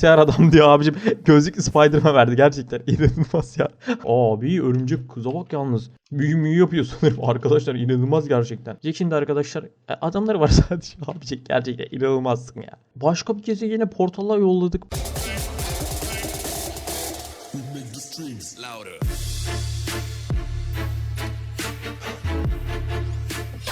bilgisayar adam diyor abicim. Gözlüklü Spider-Man verdi gerçekten. İnanılmaz ya. Abi örümcek kıza bak yalnız. Büyü müyü yapıyor sanırım. Arkadaşlar inanılmaz gerçekten. Jack şimdi arkadaşlar e, adamları var sadece. Abi Jack gerçekten inanılmazsın ya. Başka bir gezegene portala yolladık.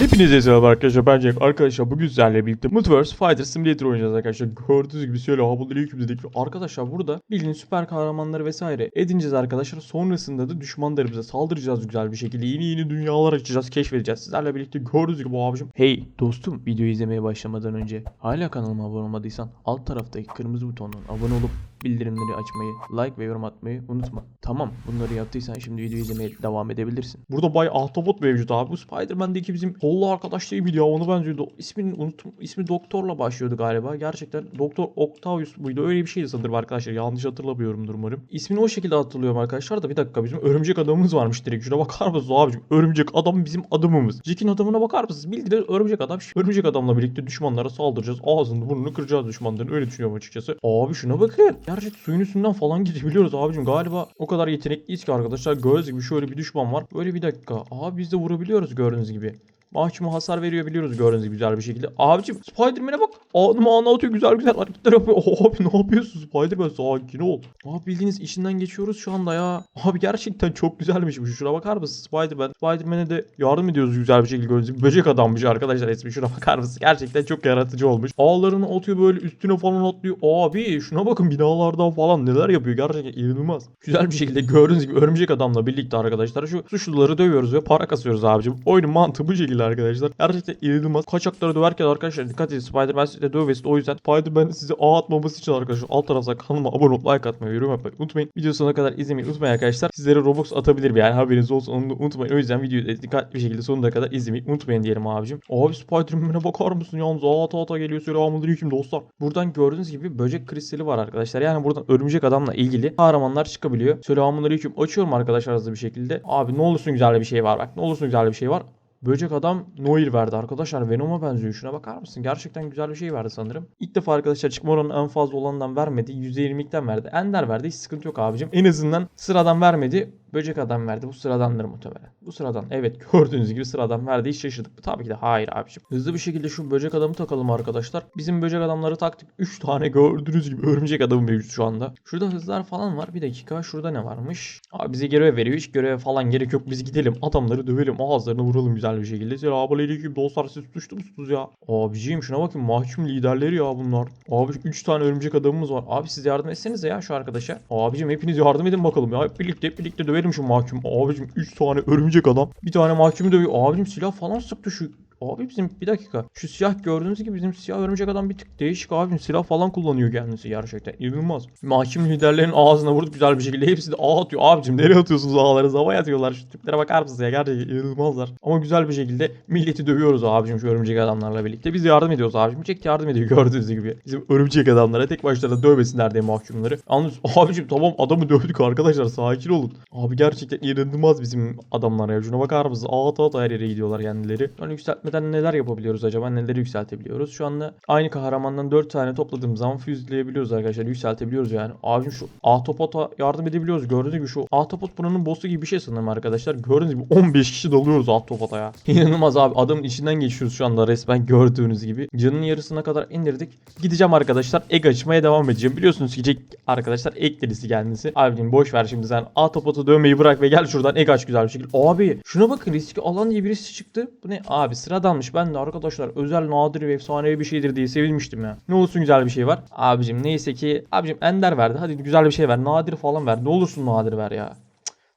Hepinize selam arkadaşlar ben Jack. Arkadaşlar bugün sizlerle birlikte Multiverse Fighter Simulator oynayacağız arkadaşlar. Gördüğünüz gibi şöyle havaları yükümledik. Arkadaşlar burada bildiğiniz süper kahramanları vesaire edineceğiz arkadaşlar. Sonrasında da düşmanlarımıza saldıracağız güzel bir şekilde. Yeni yeni dünyalar açacağız, keşfedeceğiz. Sizlerle birlikte gördüğünüz gibi abicim. Hey dostum videoyu izlemeye başlamadan önce hala kanalıma abone olmadıysan alt taraftaki kırmızı butondan abone olup bildirimleri açmayı, like ve yorum atmayı unutma. Tamam bunları yaptıysan şimdi videoyu izlemeye devam edebilirsin. Burada Bay Ahtapot mevcut abi. Bu Spider-Man'deki bizim kollu arkadaş değil miydi ya onu benziyordu. İsmini unuttum. İsmi Doktor'la başlıyordu galiba. Gerçekten Doktor Octavius muydu? Öyle bir şeydi sanırım arkadaşlar. Yanlış hatırlamıyorumdur umarım. İsmini o şekilde hatırlıyorum arkadaşlar da bir dakika bizim örümcek adamımız varmış direkt. Şuna bakar mısınız abicim? Örümcek adam bizim adamımız. Jack'in adamına bakar mısınız? Bildiğiniz örümcek adam. Örümcek adamla birlikte düşmanlara saldıracağız. Ağzını burnunu kıracağız düşmanların. Öyle düşünüyorum açıkçası. Abi şuna bakın. Gerçekten suyun üstünden falan gidebiliyoruz abicim. Galiba o kadar yetenekliyiz ki arkadaşlar. Gördüğünüz gibi şöyle bir düşman var. Böyle bir dakika. Abi biz de vurabiliyoruz gördüğünüz gibi. Mahkuma hasar veriyor biliyoruz gördüğünüz gibi güzel bir şekilde. Abicim Spider-Man'e bak. Anıma anı atıyor güzel güzel hareketler yapıyor. Abi ne yapıyorsun Spider-Man sakin ol. Abi bildiğiniz içinden geçiyoruz şu anda ya. Abi gerçekten çok güzelmiş bu. Şuna bakar mısın Spider-Man? Spider-Man'e de yardım ediyoruz güzel bir şekilde gördüğünüz gibi. Böcek adammış arkadaşlar ismi. Şuna bakar mısın? Gerçekten çok yaratıcı olmuş. Ağlarını atıyor böyle üstüne falan atlıyor. Abi şuna bakın binalardan falan neler yapıyor. Gerçekten inanılmaz. Güzel bir şekilde gördüğünüz gibi örümcek adamla birlikte arkadaşlar şu suçluları dövüyoruz ve para kasıyoruz abicim. Oyunun mantığı bu şekilde arkadaşlar. Gerçekten inanılmaz. Kaçakları döverken arkadaşlar dikkat edin. Spider-Man size dövmesin. O yüzden Spider-Man size ağ atmaması için arkadaşlar alt tarafta kanalıma abone olup like atmayı, yorum yapmayı unutmayın. Video sonuna kadar izlemeyi unutmayın arkadaşlar. Sizlere Robux atabilir yani haberiniz olsun onu unutmayın. O yüzden videoyu da dikkatli bir şekilde sonuna kadar izlemeyi unutmayın diyelim abicim. Abi Spider-Man'e bakar mısın yalnız ağ ata ata geliyor. Selamünaleyküm dostlar. Buradan gördüğünüz gibi böcek kristali var arkadaşlar. Yani buradan örümcek adamla ilgili kahramanlar çıkabiliyor. Selamünaleyküm. Açıyorum arkadaşlar hızlı bir şekilde. Abi ne olursun güzel bir şey var bak. Ne olursun güzel bir şey var. Böcek adam Noir verdi arkadaşlar. Venom'a benziyor. Şuna bakar mısın? Gerçekten güzel bir şey verdi sanırım. İlk defa arkadaşlar çıkma oranı en fazla olandan vermedi. %20'likten verdi. Ender verdi. Hiç sıkıntı yok abicim. En azından sıradan vermedi. Böcek adam verdi. Bu sıradandır muhtemelen. Bu sıradan. Evet gördüğünüz gibi sıradan verdi. Hiç şaşırdık mı? Tabii ki de hayır abicim. Hızlı bir şekilde şu böcek adamı takalım arkadaşlar. Bizim böcek adamları taktık. 3 tane gördüğünüz gibi örümcek adamı mevcut şu anda. Şurada hızlar falan var. Bir dakika. Şurada ne varmış? Abi bize görev veriyor. Hiç görev falan gerek yok. Biz gidelim. Adamları dövelim. Ağızlarını vuralım güzel bir şekilde. Selamünaleyküm dostlar. Siz suçlu musunuz ya? Abiciğim şuna bakın. Mahkum liderleri ya bunlar. Abi 3 tane örümcek adamımız var. Abi siz yardım etsenize ya şu arkadaşa. Abicim hepiniz yardım edin bakalım ya. Birlikte birlikte dövelim şu mahkum. Abicim 3 tane örümcek adam. Bir tane mahkumu dövüyor. Abicim silah falan sıktı şu Abi bizim bir dakika. Şu siyah gördüğünüz gibi bizim siyah örümcek adam bir tık değişik abim. Silah falan kullanıyor kendisi gerçekten. İnanılmaz. Mahkum liderlerin ağzına vurdu güzel bir şekilde. Hepsi de ağ atıyor. Abicim nereye atıyorsunuz ağları? Havaya atıyorlar. Şu tiplere bakar mısınız ya? Gerçekten inanılmazlar. Ama güzel bir şekilde milleti dövüyoruz abicim şu örümcek adamlarla birlikte. Biz yardım ediyoruz abicim. Jack yardım ediyor gördüğünüz gibi. Bizim örümcek adamlara tek başlarına dövmesinler diye mahkumları. Yalnız abicim tamam adamı dövdük arkadaşlar. Sakin olun. Abi gerçekten inanılmaz bizim adamlar ya. Şuna bakar mısınız? Ağ ata ata her yere gidiyorlar kendileri. Sonra yükseltmeden neler yapabiliyoruz acaba? Neleri yükseltebiliyoruz? Şu anda aynı kahramandan 4 tane topladığımız zaman füzleyebiliyoruz arkadaşlar. Yükseltebiliyoruz yani. Abicim şu Ahtapot'a yardım edebiliyoruz. Gördüğünüz gibi şu Ahtapot buranın boss'u gibi bir şey sanırım arkadaşlar. Gördüğünüz gibi 15 kişi dalıyoruz Ahtapot'a ya. İnanılmaz abi. Adamın içinden geçiyoruz şu anda resmen gördüğünüz gibi. Canının yarısına kadar indirdik. Gideceğim arkadaşlar. Egg açmaya devam edeceğim. Biliyorsunuz ki arkadaşlar egg delisi kendisi. Abicim boş ver şimdi sen Ahtapot'u dövmeyi bırak ve gel şuradan egg aç güzel bir şekilde. Abi şuna bakın riski alan diye birisi çıktı. Bu ne? Abi sıradanmış. Ben de arkadaşlar özel nadir ve efsanevi bir şeydir diye sevinmiştim ya. Ne olsun güzel bir şey var. Abicim neyse ki abicim ender verdi. Hadi güzel bir şey ver. Nadir falan ver. Ne olursun nadir ver ya.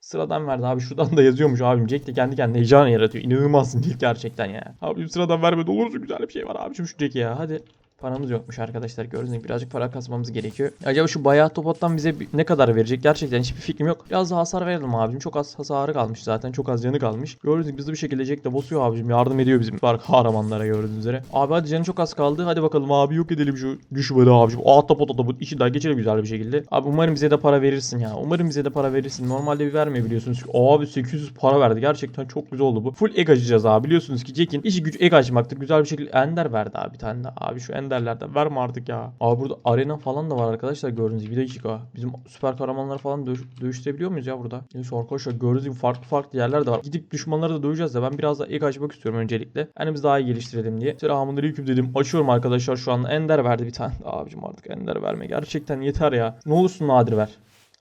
Sıradan verdi abi şuradan da yazıyormuş abim. Jack de kendi kendine heyecan yaratıyor. İnanılmazsın Jack gerçekten ya. Abicim sıradan verme ne olursun güzel bir şey var abicim şu Jack'e ya hadi. Paramız yokmuş arkadaşlar. Gördüğünüz gibi birazcık para kasmamız gerekiyor. Acaba şu bayağı topattan bize ne kadar verecek? Gerçekten hiçbir fikrim yok. Biraz daha hasar verelim abicim. Çok az hasarı kalmış zaten. Çok az canı kalmış. Gördüğünüz gibi hızlı bir şekilde Jack de bosuyor abicim. Yardım ediyor bizim var kahramanlara gördüğünüz üzere. Abi hadi canı çok az kaldı. Hadi bakalım abi yok edelim şu düşmanı abicim. Ahtapot ahtapot. işi daha geçelim güzel bir şekilde. Abi umarım bize de para verirsin ya. Umarım bize de para verirsin. Normalde bir vermiyor biliyorsunuz. Abi 800 para verdi. Gerçekten çok güzel oldu bu. Full egg açacağız abi. Biliyorsunuz ki Jack'in işi gücü egg açmaktır. Güzel bir şekilde Ender verdi abi bir tane de. Abi şu Ender enderlerden. Verme artık ya. Abi burada arena falan da var arkadaşlar gördüğünüz gibi. Bir dakika. Bizim süper kahramanları falan dövüş- dövüştürebiliyor muyuz ya burada? Neyse arkadaşlar gördüğünüz gibi farklı farklı yerler de var. Gidip düşmanları da döveceğiz de ben biraz da ilk açmak istiyorum öncelikle. Kendimizi daha iyi geliştirelim diye. Selamünaleyküm dedim. Açıyorum arkadaşlar şu an. Ender verdi bir tane. Abicim artık Ender verme. Gerçekten yeter ya. Ne olursun nadir ver.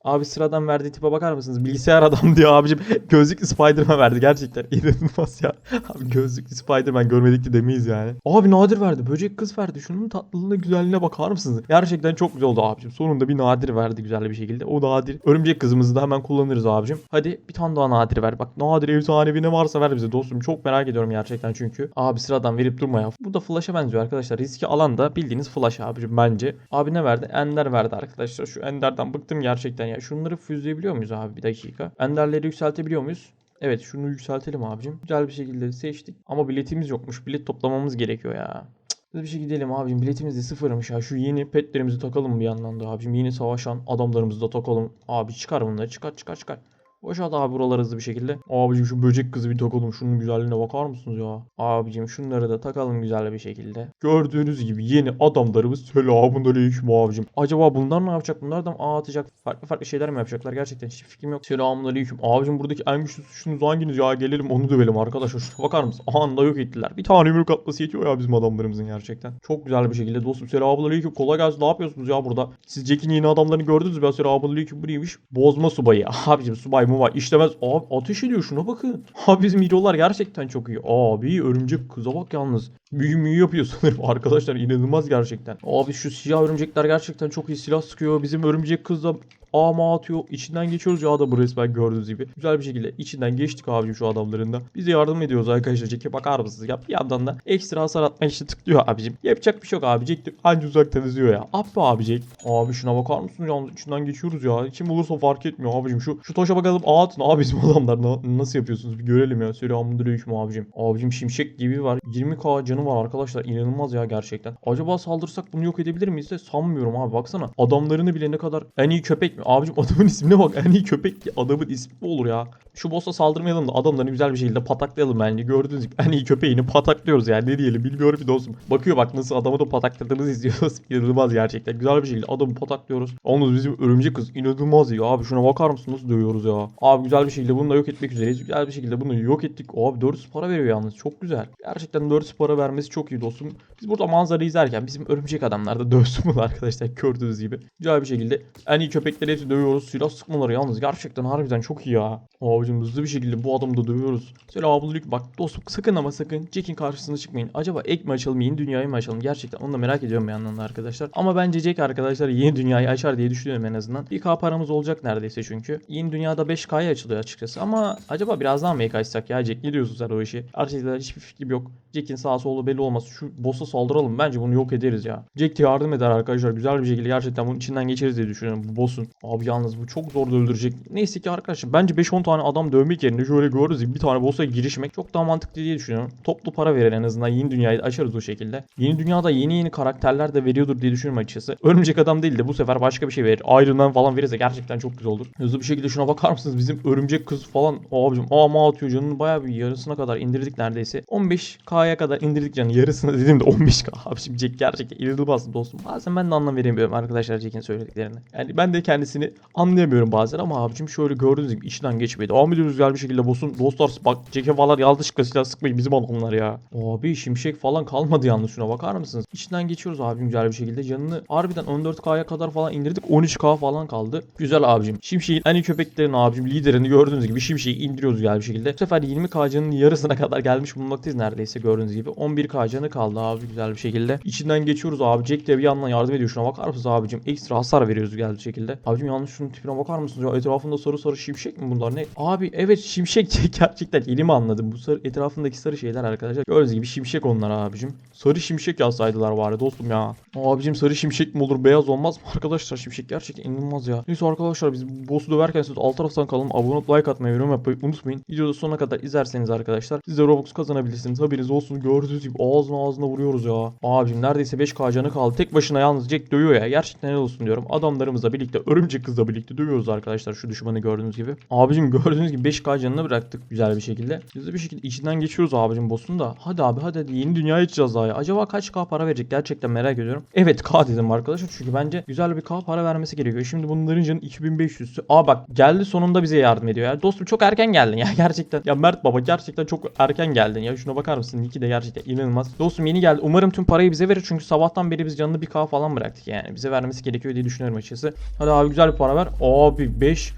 Abi sıradan verdiği tipe bakar mısınız? Bilgisayar adam diyor abicim. Gözlüklü Spider-Man verdi gerçekten. İnanılmaz ya. Abi gözlüklü Spider-Man görmedik de demeyiz yani. Abi nadir verdi. Böcek kız verdi. Şunun tatlılığına güzelliğine bakar mısınız? Gerçekten çok güzel oldu abicim. Sonunda bir nadir verdi güzel bir şekilde. O nadir. Örümcek kızımızı da hemen kullanırız abicim. Hadi bir tane daha nadir ver. Bak nadir efsanevi ne varsa ver bize dostum. Çok merak ediyorum gerçekten çünkü. Abi sıradan verip durma ya. Bu da Flash'a benziyor arkadaşlar. Riski alan da bildiğiniz Flash abicim bence. Abi ne verdi? Ender verdi arkadaşlar. Şu Ender'den bıktım gerçekten ya. Şunları füzleyebiliyor muyuz abi? Bir dakika. Ender'leri yükseltebiliyor muyuz? Evet şunu yükseltelim abicim. Güzel bir şekilde seçtik. Ama biletimiz yokmuş. Bilet toplamamız gerekiyor ya. Hızlı bir şey gidelim abicim. Biletimiz de sıfırmış ya. Şu yeni petlerimizi takalım bir yandan da abicim. Yeni savaşan adamlarımızı da takalım. Abi çıkar bunları. Çıkar çıkar çıkar. Boşalt abi buraları hızlı bir şekilde. Abicim şu böcek kızı bir takalım. Şunun güzelliğine bakar mısınız ya? Abicim şunları da takalım güzel bir şekilde. Gördüğünüz gibi yeni adamlarımız selamun aleyküm abicim. Acaba bunlar ne yapacak? Bunlar da mı ağ atacak? Farklı farklı şeyler mi yapacaklar? Gerçekten hiç fikrim yok. Selamun aleyküm. Abicim buradaki en güçlü suçunuz hanginiz ya? Gelelim onu dövelim arkadaşlar. Şuna bakar mısın? Anında yok ettiler. Bir tane yumruk atması yetiyor ya bizim adamlarımızın gerçekten. Çok güzel bir şekilde dostum. Selamun aleyküm. Kolay gelsin. Ne yapıyorsunuz ya burada? Siz Jack'in yeni adamlarını gördünüz mü? Selamun aleyküm. Bu neymiş? Bozma subayı. Abicim subay mı var? İşlemez. Abi ateş ediyor şuna bakın. Abi bizim hero'lar gerçekten çok iyi. Abi örümcek kıza bak yalnız. Büyü müyü yapıyor sanırım. Arkadaşlar inanılmaz gerçekten. Abi şu siyah örümcekler gerçekten çok iyi silah sıkıyor. Bizim örümcek kız da ama atıyor. İçinden geçiyoruz ya da bu resmen gördüğünüz gibi. Güzel bir şekilde içinden geçtik abicim şu adamların da. Bize yardım ediyoruz arkadaşlar. Jack'e bakar mısınız? Ya bir yandan da ekstra hasar atmak için tıklıyor abicim. Yapacak bir şey yok abi. Jack de anca uzaktan izliyor ya. Abi abi Jack. Abi şuna bakar mısınız? Yalnız içinden geçiyoruz ya. Kim olursa fark etmiyor abicim. Şu şu taşa bakalım. Aa atın abi bizim adamlar. Na- nasıl yapıyorsunuz? Bir görelim ya. Selamünaleyküm abicim. Abicim şimşek gibi var. 20k canı var arkadaşlar. İnanılmaz ya gerçekten. Acaba saldırsak bunu yok edebilir miyiz de sanmıyorum abi. Baksana. Adamlarını bile ne kadar en iyi köpek mi? Abicim adamın ismine bak. En iyi köpek adamın ismi mi olur ya? Şu boss'a saldırmayalım da adamlarını güzel bir şekilde pataklayalım bence. Gördüğünüz gibi en iyi köpeğini pataklıyoruz yani. Ne diyelim bilmiyorum ki dostum. Bakıyor bak nasıl adamı da patakladığımızı izliyoruz. İnanılmaz gerçekten. Güzel bir şekilde adamı pataklıyoruz. Yalnız bizim örümcek kız inanılmaz iyi. Abi şuna bakar mısın nasıl dövüyoruz ya. Abi güzel bir şekilde bunu da yok etmek üzereyiz. Güzel bir şekilde bunu yok ettik. Abi 400 para veriyor yalnız. Çok güzel. Gerçekten 400 para vermesi çok iyi dostum. Biz burada manzarayı izlerken bizim örümcek adamlar da dövsün bunu arkadaşlar gördüğünüz gibi. Güzel bir şekilde en iyi köpekleri hepsi dövüyoruz. Silah sıkmaları yalnız gerçekten harbiden çok iyi ya. Abicim hızlı bir şekilde bu adamı da dövüyoruz. Selamünaleyküm. Bak dostum sakın ama sakın Jack'in karşısına çıkmayın. Acaba ek mi açalım yeni dünyayı mı açalım? Gerçekten onu da merak ediyorum bir yandan da arkadaşlar. Ama bence Jack arkadaşlar yeni dünyayı açar diye düşünüyorum en azından. 1k paramız olacak neredeyse çünkü. Yeni dünyada 5k'ya açılıyor açıkçası. Ama acaba biraz daha mı ek açsak ya Jack? Ne diyorsun sen o işi? Gerçekten hiçbir fikrim yok. Jack'in sağ solu belli olmaz. Şu boss'a saldıralım. Bence bunu yok ederiz ya. Jack yardım eder arkadaşlar. Güzel bir şekilde gerçekten bunun içinden geçeriz diye düşünüyorum bu boss'un. Abi yalnız bu çok zor da öldürecek. Neyse ki arkadaşlar bence 5-10 tane adam dövmek yerine şöyle gördüğünüz gibi bir tane boss'a girişmek çok daha mantıklı diye düşünüyorum. Toplu para verir en azından yeni dünyayı açarız o şekilde. Yeni dünyada yeni yeni karakterler de veriyordur diye düşünüyorum açıkçası. Örümcek adam değil de bu sefer başka bir şey verir. Iron Man falan verirse gerçekten çok güzel olur. Hızlı bir şekilde şuna bakar mısınız? Bizim örümcek kız falan abicim ama atıyor canını bayağı bir yarısına kadar indirdik neredeyse. 15k'ya kadar indirdik canı yarısına dedim de 15k abicim Jack gerçekten inanılmaz dostum. Bazen ben de anlam veremiyorum arkadaşlar Jack'in söylediklerini. Yani ben de kendisini anlayamıyorum bazen ama abicim şöyle gördüğünüz gibi içinden devam ediyoruz güzel bir şekilde boss'un dostlar bak Jack'e falan yanlışlıkla sıkmayın bizim adamlar ya. Abi şimşek falan kalmadı yalnız şuna bakar mısınız? İçinden geçiyoruz abim güzel bir şekilde. Canını harbiden 14k'ya kadar falan indirdik. 13k falan kaldı. Güzel abicim. Şimşek'in en iyi köpeklerin abicim liderini gördüğünüz gibi Şimşek'i indiriyoruz güzel bir şekilde. Bu sefer 20k canının yarısına kadar gelmiş bulunmaktayız neredeyse gördüğünüz gibi. 11k canı kaldı abi güzel bir şekilde. İçinden geçiyoruz abi. Jack de bir yandan yardım ediyor. Şuna bakar mısınız abicim? Ekstra hasar veriyoruz güzel bir şekilde. Abicim yalnız şunun tipine bakar mısınız ya? Etrafında sarı sarı şimşek mi bunlar ne? Abi evet şimşek gerçekten yeni mi anladım? Bu sarı etrafındaki sarı şeyler arkadaşlar. Gördüğünüz gibi şimşek onlar abicim. Sarı şimşek yazsaydılar bari dostum ya. Abicim sarı şimşek mi olur beyaz olmaz mı? Arkadaşlar şimşek gerçekten inanılmaz ya. Neyse arkadaşlar biz boss'u döverken siz alt taraftan kalın. Abone olup like atmayı, yorum yapmayı unutmayın. Videoda sonuna kadar izlerseniz arkadaşlar siz de Robux kazanabilirsiniz. Haberiniz olsun. Gördüğünüz gibi ağzına ağzına vuruyoruz ya. Abicim neredeyse 5k canı kaldı. Tek başına yalnız Jack dövüyor ya. Gerçekten helal olsun diyorum. Adamlarımızla birlikte örümcek Jack kızla birlikte dövüyoruz arkadaşlar şu düşmanı gördüğünüz gibi. Abicim gördüğünüz gibi 5k canını bıraktık güzel bir şekilde. Hızlı bir şekilde içinden geçiyoruz abicim boss'un da. Hadi abi hadi hadi yeni dünyaya açacağız daha ya. Acaba kaç k para verecek gerçekten merak ediyorum. Evet k dedim arkadaşlar çünkü bence güzel bir k para vermesi gerekiyor. Şimdi bunların canı 2500'sü. Aa bak geldi sonunda bize yardım ediyor ya. Dostum çok erken geldin ya gerçekten. Ya Mert baba gerçekten çok erken geldin ya. Şuna bakar mısın? Niki de gerçekten inanılmaz. Dostum yeni geldi. Umarım tüm parayı bize verir çünkü sabahtan beri biz canını bir k falan bıraktık yani. Bize vermesi gerekiyor diye düşünüyorum açıkçası. Hadi abi güzel bir para ver. Abi 5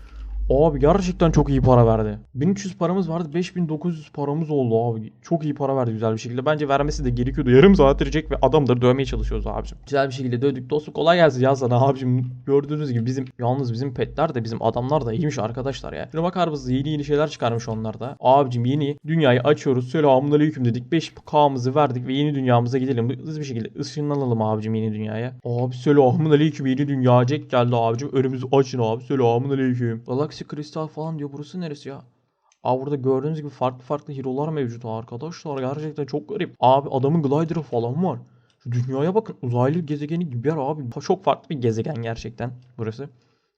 Abi gerçekten çok iyi para verdi. 1300 paramız vardı 5900 paramız oldu abi. Çok iyi para verdi güzel bir şekilde. Bence vermesi de gerekiyordu. Yarım saat verecek ve adamları dövmeye çalışıyoruz abicim. Güzel bir şekilde dövdük. Dostum kolay gelsin ya sana abicim. Gördüğünüz gibi bizim yalnız bizim petler de bizim adamlar da iyiymiş arkadaşlar ya. Şuna bakar mısınız? Yeni yeni şeyler çıkarmış onlar da. Abicim yeni dünyayı açıyoruz. Selamun aleyküm dedik. 5K'mızı verdik ve yeni dünyamıza gidelim. Hızlı bir şekilde ışınlanalım abicim yeni dünyaya. Abi selamun aleyküm yeni dünya Jack geldi abicim. Önümüzü açın abi. Selamun aleyküm. Galaxy Kristal falan diyor. Burası neresi ya? Abi burada gördüğünüz gibi farklı farklı hero'lar mevcut arkadaşlar. Gerçekten çok garip. Abi adamın glider'ı falan var. Şu dünyaya bakın. Uzaylı gezegeni gibi yer abi. Çok farklı bir gezegen gerçekten burası.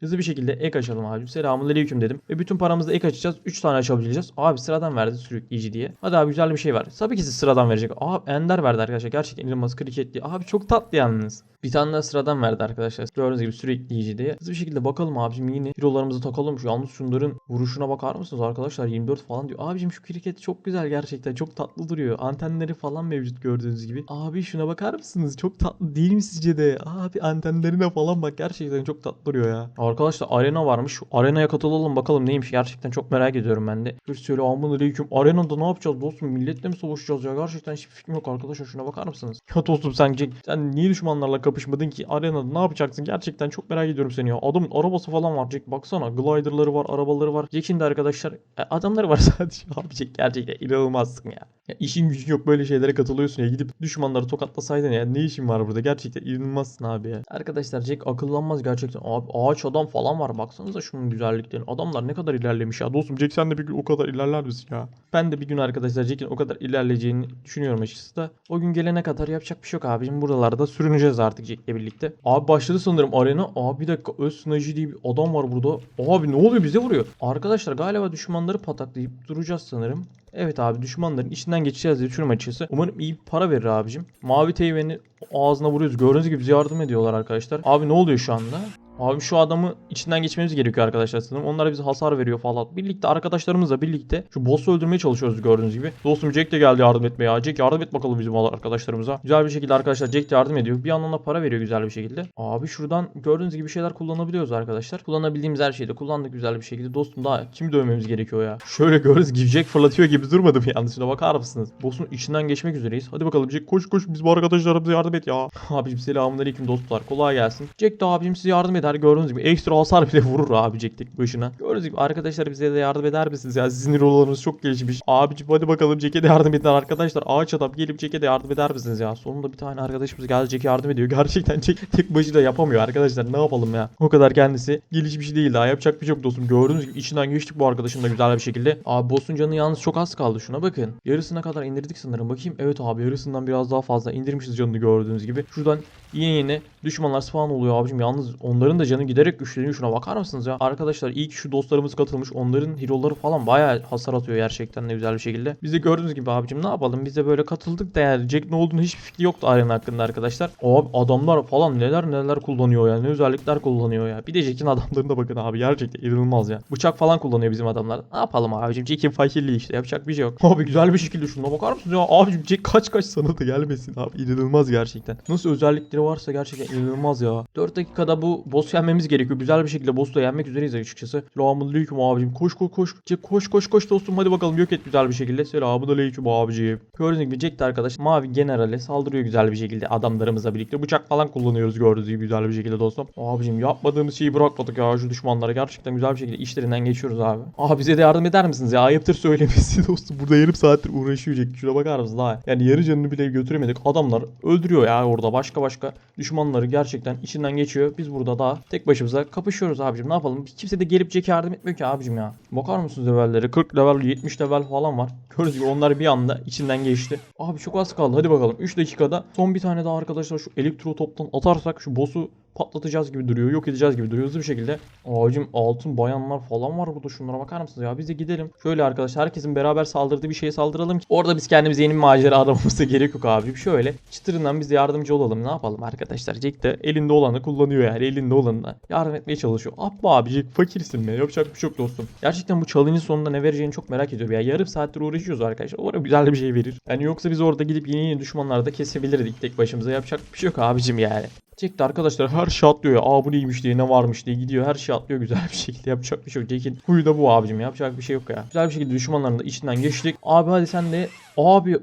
Hızlı bir şekilde ek açalım abicim. Selamünaleyküm dedim. Ve bütün paramızı ek açacağız. 3 tane açabileceğiz. Abi sıradan verdi sürükleyici diye. Hadi abi güzel bir şey var. Tabii ki size sıradan verecek. Abi ender verdi arkadaşlar. Gerçekten inanılmaz kriket diye. Abi çok tatlı yalnız. Bir tane daha sıradan verdi arkadaşlar. Gördüğünüz gibi sürükleyici diye. Hızlı bir şekilde bakalım abicim yine hero'larımızı takalım. Şu yalnız şunların vuruşuna bakar mısınız arkadaşlar? 24 falan diyor. Abicim şu kriket çok güzel gerçekten. Çok tatlı duruyor. Antenleri falan mevcut gördüğünüz gibi. Abi şuna bakar mısınız? Çok tatlı değil mi sizce de? Abi antenlerine falan bak. Gerçekten çok tatlı duruyor ya. Arkadaşlar arena varmış. Arenaya katılalım bakalım neymiş. Gerçekten çok merak ediyorum ben de. Bir söyle aman aleyküm. Arenada ne yapacağız dostum? Milletle mi savaşacağız ya? Gerçekten hiçbir fikrim yok arkadaşlar. Şuna bakar mısınız? Ya dostum sen, sen niye düşmanlarla kapışmadın ki? Arenada ne yapacaksın? Gerçekten çok merak ediyorum seni ya. Adamın arabası falan var Jack. Baksana gliderları var, arabaları var. Jack'in de arkadaşlar e, adamları var sadece. Abi Jack gerçekten inanılmazsın ya. ya. işin gücün yok böyle şeylere katılıyorsun ya. Gidip düşmanları tokatlasaydın ya. Ne işin var burada? Gerçekten inanılmazsın abi ya. Arkadaşlar Jack akıllanmaz gerçekten. Abi ağaç adam falan var. Baksanıza şunun güzelliklerine. Adamlar ne kadar ilerlemiş ya. Dostum Jack sen de bir gün o kadar ilerler misin ya? Ben de bir gün arkadaşlar Jack'in o kadar ilerleyeceğini düşünüyorum açıkçası da. O gün gelene kadar yapacak bir şey yok abicim. Buralarda sürüneceğiz artık Jack'le birlikte. Abi başladı sanırım arena. Abi bir dakika Özsınacı diye bir adam var burada. Abi ne oluyor bize vuruyor. Arkadaşlar galiba düşmanları pataklayıp duracağız sanırım. Evet abi düşmanların içinden geçeceğiz diye düşünüyorum açıkçası. Umarım iyi bir para verir abicim. Mavi teyveni ağzına vuruyoruz. Gördüğünüz gibi bize yardım ediyorlar arkadaşlar. Abi ne oluyor şu anda? Abi şu adamı içinden geçmemiz gerekiyor arkadaşlar sanırım. Onlar bize hasar veriyor falan. Birlikte arkadaşlarımızla birlikte şu boss'u öldürmeye çalışıyoruz gördüğünüz gibi. Dostum Jack de geldi yardım etmeye. Jack yardım et bakalım bizim arkadaşlarımıza. Güzel bir şekilde arkadaşlar Jack de yardım ediyor. Bir yandan da para veriyor güzel bir şekilde. Abi şuradan gördüğünüz gibi şeyler kullanabiliyoruz arkadaşlar. Kullanabildiğimiz her şeyi de kullandık güzel bir şekilde. Dostum daha kim dövmemiz gerekiyor ya. Şöyle gördüğünüz gibi Jack fırlatıyor gibi durmadı mı yalnız? Şuna bakar mısınız? Boss'un içinden geçmek üzereyiz. Hadi bakalım Jack koş koş biz bu arkadaşlarımıza yardım et ya. Abicim selamünaleyküm dostlar. Kolay gelsin. Jack de abicim size yardım eder. Gördüğünüz gibi ekstra hasar bile vurur abi Jack tek başına. Gördüğünüz gibi arkadaşlar bize de yardım eder misiniz ya? Sizin hero'larınız çok gelişmiş. Abicim hadi bakalım Jack'e de yardım edin arkadaşlar. Ağaç adam gelip Jack'e de yardım eder misiniz ya? Sonunda bir tane arkadaşımız geldi Jack'e yardım ediyor. Gerçekten Jack tek başına yapamıyor arkadaşlar. Ne yapalım ya? O kadar kendisi gelişmiş değil daha. Yapacak bir şey yok dostum. Gördüğünüz gibi içinden geçtik bu arkadaşın da güzel bir şekilde. Abi boss'un canı yalnız çok az kaldı. Şuna bakın. Yarısına kadar indirdik sanırım. Bakayım. Evet abi yarısından biraz daha fazla indirmişiz canını gördüğünüz gibi. Şuradan yeni yeni düşmanlar spawn oluyor abicim. Yalnız onların da canı giderek güçleniyor. Şuna bakar mısınız ya? Arkadaşlar iyi ki şu dostlarımız katılmış. Onların hero'ları falan bayağı hasar atıyor gerçekten de güzel bir şekilde. Biz de gördüğünüz gibi abicim ne yapalım? Biz de böyle katıldık da yani Jack ne olduğunu hiçbir fikri yoktu arena hakkında arkadaşlar. Abi adamlar falan neler neler kullanıyor ya. Ne özellikler kullanıyor ya. Bir de Jack'in adamlarına bakın abi. Gerçekten inanılmaz ya. Bıçak falan kullanıyor bizim adamlar. Ne yapalım abicim? Jack'in fakirliği işte. Yapacak bir şey yok. Abi güzel bir şekilde şuna bakar mısınız ya? Abicim Jack kaç kaç sana da gelmesin abi. İnanılmaz gerçekten. Nasıl özellikleri varsa gerçekten inanılmaz ya. 4 dakikada bu boss yenmemiz gerekiyor. Güzel bir şekilde boss'u da yenmek üzereyiz açıkçası. Selamünaleyküm abicim. Koş koş koş. Koş koş koş dostum. Hadi bakalım yok et güzel bir şekilde. Selamünaleyküm abicim. Gördüğünüz gibi Jack de arkadaş mavi generale saldırıyor güzel bir şekilde adamlarımızla birlikte. Bıçak falan kullanıyoruz gördüğünüz gibi güzel bir şekilde dostum. Abicim yapmadığımız şeyi bırakmadık ya şu düşmanlara. Gerçekten güzel bir şekilde işlerinden geçiyoruz abi. Abi bize de yardım eder misiniz ya? Ayıptır söylemesi dostum. Burada yarım saattir uğraşıyor Jack. Şuna bakar mısınız daha? Yani yarı canını bile götüremedik. Adamlar öldürüyor ya orada başka başka düşmanları gerçekten içinden geçiyor. Biz burada daha tek başımıza kapışıyoruz abicim. Ne yapalım? Kimse de gelip Jack'e yardım etmiyor ki abicim ya. Bakar mısınız levelleri? 40 level, 70 level falan var. Gördüğünüz gibi onlar bir anda içinden geçti. Abi çok az kaldı. Hadi bakalım. 3 dakikada son bir tane daha arkadaşlar şu elektro toptan atarsak şu boss'u patlatacağız gibi duruyor. Yok edeceğiz gibi duruyor hızlı bir şekilde. Abicim altın bayanlar falan var burada. Şunlara bakar mısınız ya? Biz de gidelim. Şöyle arkadaşlar herkesin beraber saldırdığı bir şeye saldıralım. Orada biz kendimize yeni bir macera aramamıza gerek yok abicim. Şöyle çıtırından biz de yardımcı olalım. Ne yapalım arkadaşlar? Jack de elinde olanı kullanıyor yani. Elinde olanı yardım etmeye çalışıyor. Abba abi Jack fakirsin be. Yapacak bir şey yok dostum. Gerçekten bu challenge'in sonunda ne vereceğini çok merak ediyorum. Ya yarım saattir uğraşıyoruz arkadaşlar. Umarım güzel bir şey verir. Yani yoksa biz orada gidip yeni yeni düşmanları da kesebilirdik tek başımıza. Yapacak bir şey yok abicim yani. De arkadaşlar her şey atlıyor ya. Aa bu neymiş diye ne varmış diye gidiyor. Her şey atlıyor güzel bir şekilde. Yapacak bir şey yok. Jack'in huyu da bu abicim. Yapacak bir şey yok ya. Güzel bir şekilde düşmanların da içinden geçtik. Abi hadi sen de abi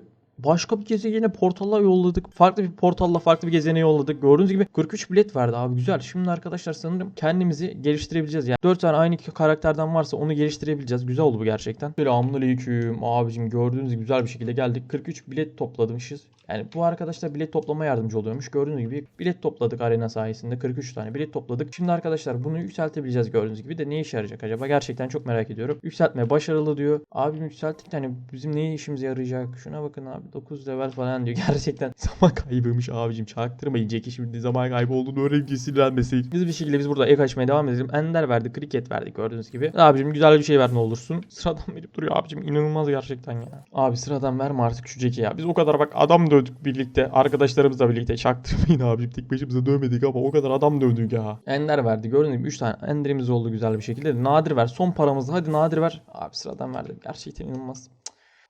Başka bir gezegene portalla yolladık. Farklı bir portalla farklı bir gezegene yolladık. Gördüğünüz gibi 43 bilet verdi abi güzel. Şimdi arkadaşlar sanırım kendimizi geliştirebileceğiz. Yani 4 tane aynı karakterden varsa onu geliştirebileceğiz. Güzel oldu bu gerçekten. Selamünaleyküm abicim gördüğünüz gibi güzel bir şekilde geldik. 43 bilet toplamışız. Yani bu arkadaşlar bilet toplama yardımcı oluyormuş. Gördüğünüz gibi bilet topladık arena sayesinde. 43 tane bilet topladık. Şimdi arkadaşlar bunu yükseltebileceğiz gördüğünüz gibi de ne işe yarayacak acaba? Gerçekten çok merak ediyorum. Yükseltme başarılı diyor. Abim yükselttik hani bizim ne işimize yarayacak? Şuna bakın abi 9 level falan diyor. Gerçekten zaman kaybıymış abicim. Çaktırmayın Jack'i şimdi zaman kaybı olduğunu öğrenince sinirlenmesin. Biz bir şekilde biz burada ek açmaya devam edelim. Ender verdik, kriket verdik gördüğünüz gibi. Abicim güzel bir şey ver ne olursun. Sıradan verip duruyor abicim. inanılmaz gerçekten ya. Abi sıradan verme artık şu Jack'i ya. Biz o kadar bak adam dövdük birlikte. Arkadaşlarımızla birlikte. Çaktırmayın abicim. Tek başımıza dövmedik ama o kadar adam dövdük ya. Ender verdi. Gördüğünüz gibi 3 tane Ender'imiz oldu güzel bir şekilde. Nadir ver. Son paramızı. Hadi nadir ver. Abi sıradan verdim. Gerçekten inanılmaz.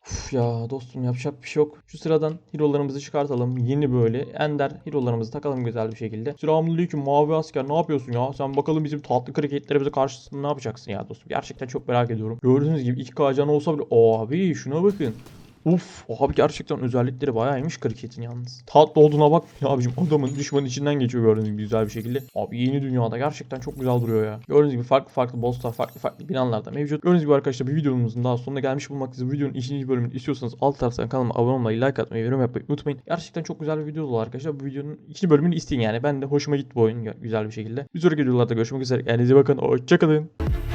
Uf ya dostum yapacak bir şey yok. Şu sıradan hero'larımızı çıkartalım. Yeni böyle ender hero'larımızı takalım güzel bir şekilde. Selamünaleyküm mavi asker ne yapıyorsun ya? Sen bakalım bizim tatlı kriketlerimize karşısında ne yapacaksın ya dostum? Gerçekten çok merak ediyorum. Gördüğünüz gibi 2K canı olsa bile abi şuna bakın. Uf abi gerçekten özellikleri bayağıymış kriketin yalnız. Tatlı olduğuna bak ya abicim adamın düşmanın içinden geçiyor gördüğünüz gibi güzel bir şekilde. Abi yeni dünyada gerçekten çok güzel duruyor ya. Gördüğünüz gibi farklı farklı bosslar farklı farklı binalar da mevcut. Gördüğünüz gibi arkadaşlar bir videomuzun daha sonuna gelmiş bulmak üzere videonun ikinci bölümünü istiyorsanız alt taraftan kanalıma abone olmayı, like atmayı, yorum yapmayı unutmayın. Gerçekten çok güzel bir video oldu arkadaşlar. Bu videonun ikinci bölümünü isteyin yani. Ben de hoşuma gitti bu oyun güzel bir şekilde. Bir sonraki videolarda görüşmek üzere. Kendinize bakın. Hoşçakalın.